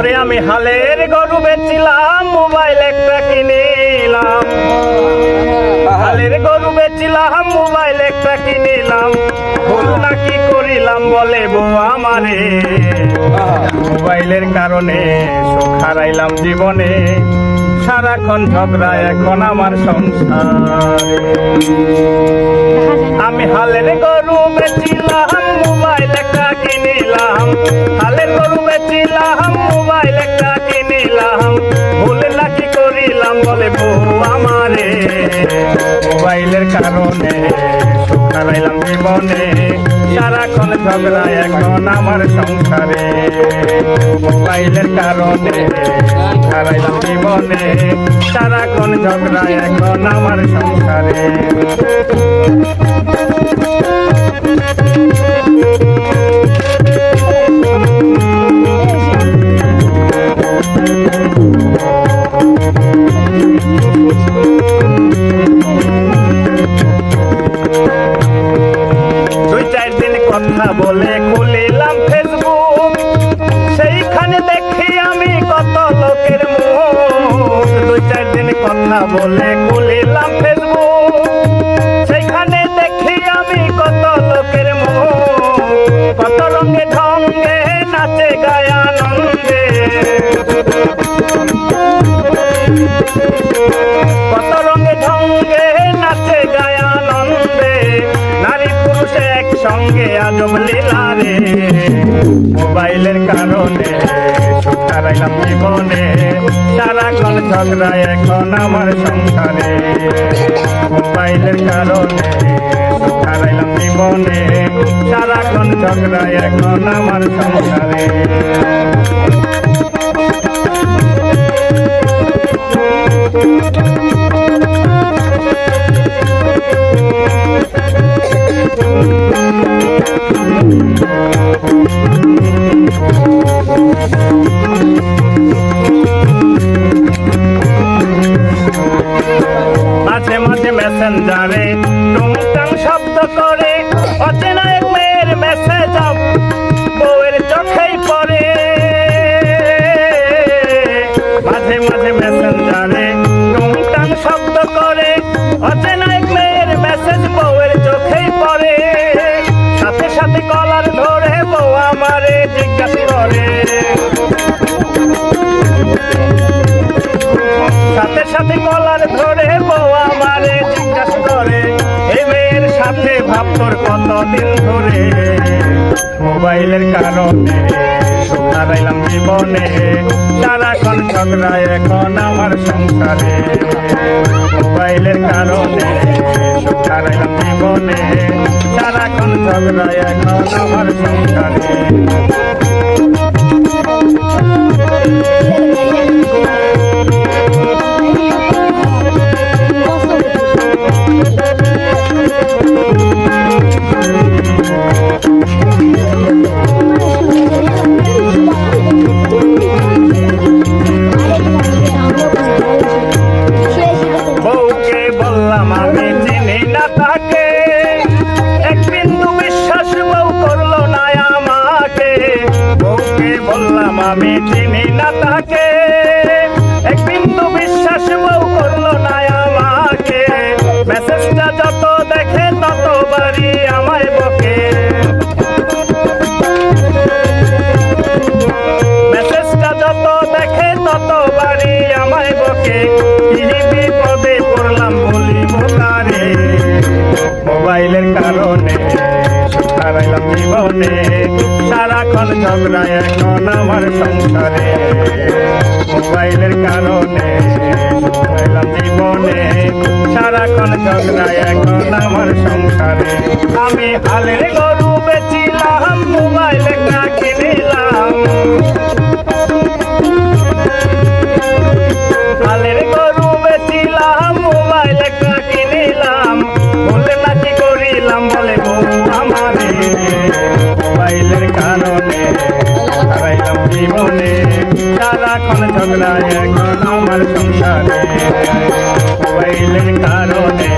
ওরে আমি হালের গরু বেচিলাম, মোবাইল একটা কিনিলাম। হালের গরু বেচিলাম, মোবাইল একটা কিনিলাম। ভুল নাকি করিলাম বলে বউ আমারে। মোবাইলের কারণে হারাইলাম জীবনে। সারাক্ষণ ঝগড়া, এখন আমার সংসারে। আমি হালের গরু বেচিলাম, মোবাইল একটা কিনিলাম। হালের গরু বেচিলাম, মোবাইল একটা কিনিলাম। ভুল করিলাম বলে বউ আমারে। মোবাইলের কারণে জীবনে। সারাক্ষণ ঝগড়া, এখন আমার সংসারে। মোবাইলের কারণে জীবনে। সারাক্ষণ ঝগড়া এখন আমার সংসারে। কথা বলে খুলিলাম ফেসবুক। সেইখানে দেখি আমি কত লোকের কত রঙে ঢঙ্গে নাচে গায় আনন্দে। কত রঙে ঢঙ্গে নাচে গায় আনন্দে। নারী পুরুষ একসঙ্গে আজব লীলা রে মোবাইলের কারণে হারাইলাম জীবনে। সারাক্ষণ ঝগড়া এখন আমার সংসারে। মোবাইলের কারণে হারাইলাম জীবনে। সারাক্ষণ ঝগড়া এখন আমার সংসারে। মাঝে মেসেঞ্জারে টুংটাং শব্দ করে অচেনা এক মেয়ের মেসেজ ধরে বউ আমারে, জিজ্ঞাসা করে এই মেয়ের সাথে ভাবতর কতদিন ধরে? মোবাইলের কারণে হারাইলাম জীবনে সারাক্ষণ ঝগড়া এখন আমার সংসারে। মোবাইলের কারণে হারাইলাম জীবনে সারাক্ষণ ঝগড়া এখন আমার সংসারে। সংসারে। মোবাইলের কারণে হারাইলাম জীবনে। সারাক্ষণ ঝগড়া এখন আমার সংসারে। আমি হালের গরু বেচিলাম মোবাইল কিনিলাম। জীবনে সারাক্ষণ ঝগড়া এখন আমার সংসারে। কারণে